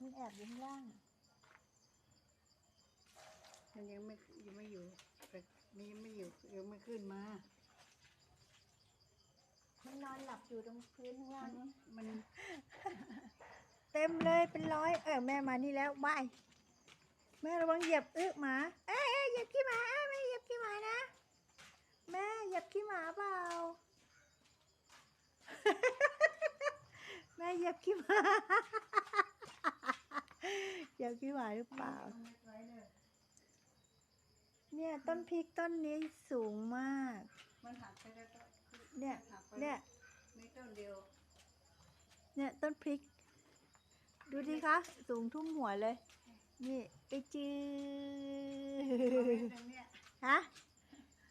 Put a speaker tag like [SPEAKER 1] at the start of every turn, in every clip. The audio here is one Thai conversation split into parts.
[SPEAKER 1] มันแอบอยู่ข้างล่าง
[SPEAKER 2] มันยังไม่ยังไม่อยู่แต่มันยังไม่อยู่ยังไม่ขึ้นมา
[SPEAKER 1] มันนอนหลับอยู่ตรงพื้นข้างล่างนู้น
[SPEAKER 2] มัน
[SPEAKER 1] เต็มเลยเป็นร้อย เออแม่มานี่แล้วบายแม่ระวังเหยียบอึหมา เอ้ยเอ้ยเหยียบขี้หมาเอ้ยไม่เหยียบขี้หมานะ แม่เหยียบขี้หมาเปล่าแม่เหยียบขี้หมา เหยียบขี้หมายหรือเปล่า
[SPEAKER 2] เนี่
[SPEAKER 1] ยต้นพริกต้นนี้สูงมาก
[SPEAKER 2] มันหักไปแล้วก็
[SPEAKER 1] เนี่ย
[SPEAKER 2] หักไป
[SPEAKER 1] เนี่ย
[SPEAKER 2] ไม่ต้นเดียว
[SPEAKER 1] เนี่ยต้นพริก ดูดิคะ สูงทุ่มหัวเลย นี่ไปจือ
[SPEAKER 2] เอาไว้ตรงเนี้ย
[SPEAKER 1] ฮะ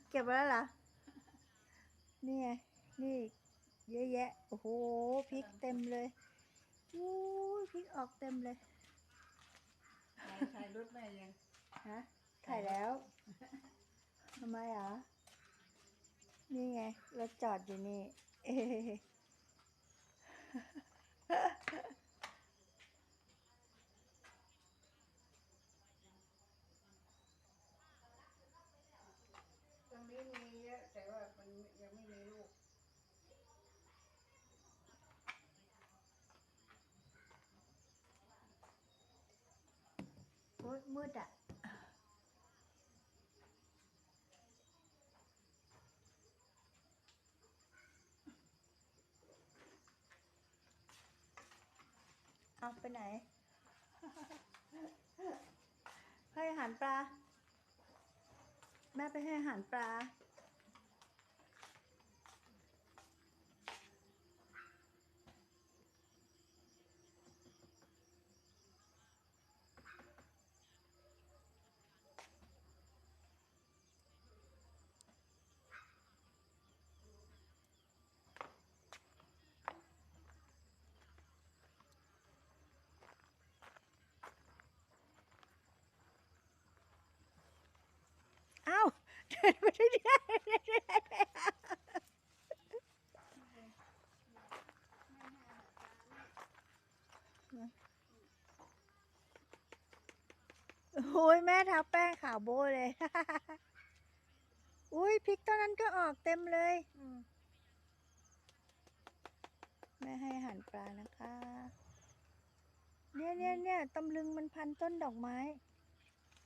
[SPEAKER 1] เก็บไว้แล้วเหรอ นี่ไง นี่เยอะแยะ โอ้โหพริกเต็มเลยอู้ยพริกออกเต็มเลย
[SPEAKER 2] ถ่ายถ่ายรถแม่ยัง
[SPEAKER 1] ฮะถ่ายแล้วทำไมอะนี่ไงรถจอดอยู่นี่เอ๊ะ
[SPEAKER 2] ตรงนี้มีเยอะแต่ว่ามันยังไม่มีลูก
[SPEAKER 1] โอ๊ย มืดอะเอาไปไหนให้อาหารปลา แม่ไปให้อาหารปลา เอ้าเดินไปเรื่อยๆ โอ้ยแม่ทาแป้งขาวโบเลย อุ้ยพริกต้นนั้นก็ออกเต็มเลย แม่ให้อาหารปลานะคะ เนี่ยเนี่ยเนี่ยตำลึงมันพันต้นดอกไม้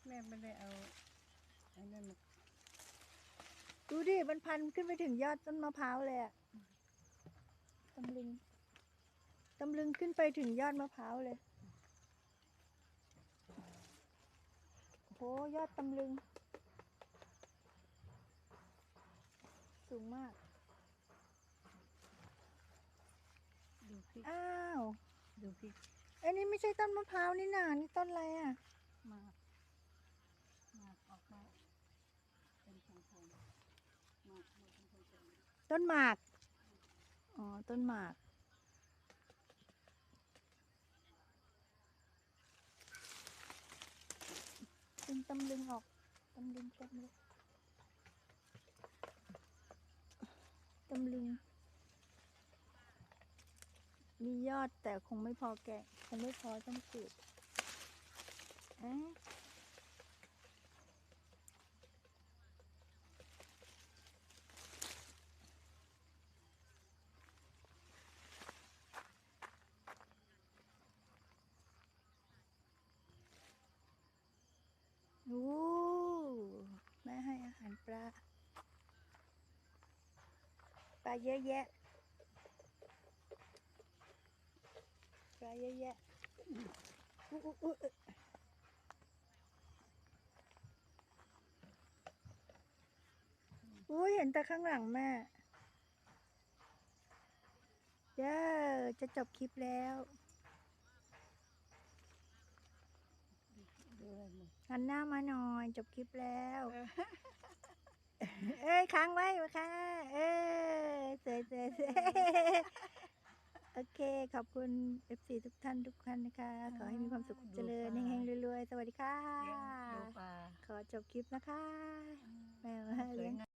[SPEAKER 2] แม่ไม่ได้เอาไอ้นั่นมา
[SPEAKER 1] ดูดิ มันพันขึ้นไปถึงยอดต้นมะพร้าวเลยอะตำลึง ตำลึงขึ้นไปถึงยอดมะพร้าวเลย โห ยอดตำลึง สูงมาก
[SPEAKER 2] ดูพริก
[SPEAKER 1] อ้าว
[SPEAKER 2] ดูพริก
[SPEAKER 1] อันนี้ไม่ใช่ต้นมะพร้าวนี่นานี่ต้นอะไรอะ
[SPEAKER 2] มากมากออกมาเป็นพงๆมากมากเป็นพง
[SPEAKER 1] ต้นหมาก อ๋อ ต้นหมากดึงตำลึงออก ตำลึงต็มเลยตำลึง มียอดแต่คงไม่พอแกะ คงไม่พอต้องปลูกเอ๊ะโอ้แม่ให้อาหารปลา ป ลาเยอะแยะปลาเยอะแยะอุ๊ยอุ๊ยอุ๊ยอุ๊ยอุ้ยเห็นแต่ข้างหลังแม่เย้จะจบคลิปแล้วหันหน้ามาหน่อย จบคลิปแล้ว เอ้ยค้างไว้ค้างไว้เอ้ยเสยเสยเสยโอเค ขอบคุณ FC ทุกท่านทุกท่านนะคะ ขอให้มีความสุขเจริญเฮงๆรวยๆ สวัสดีค่ะ
[SPEAKER 2] เลี้ยงดูปลา
[SPEAKER 1] ขอจบคลิปนะคะแม่ว่า
[SPEAKER 2] สวย
[SPEAKER 1] เลี้ยง
[SPEAKER 2] งาม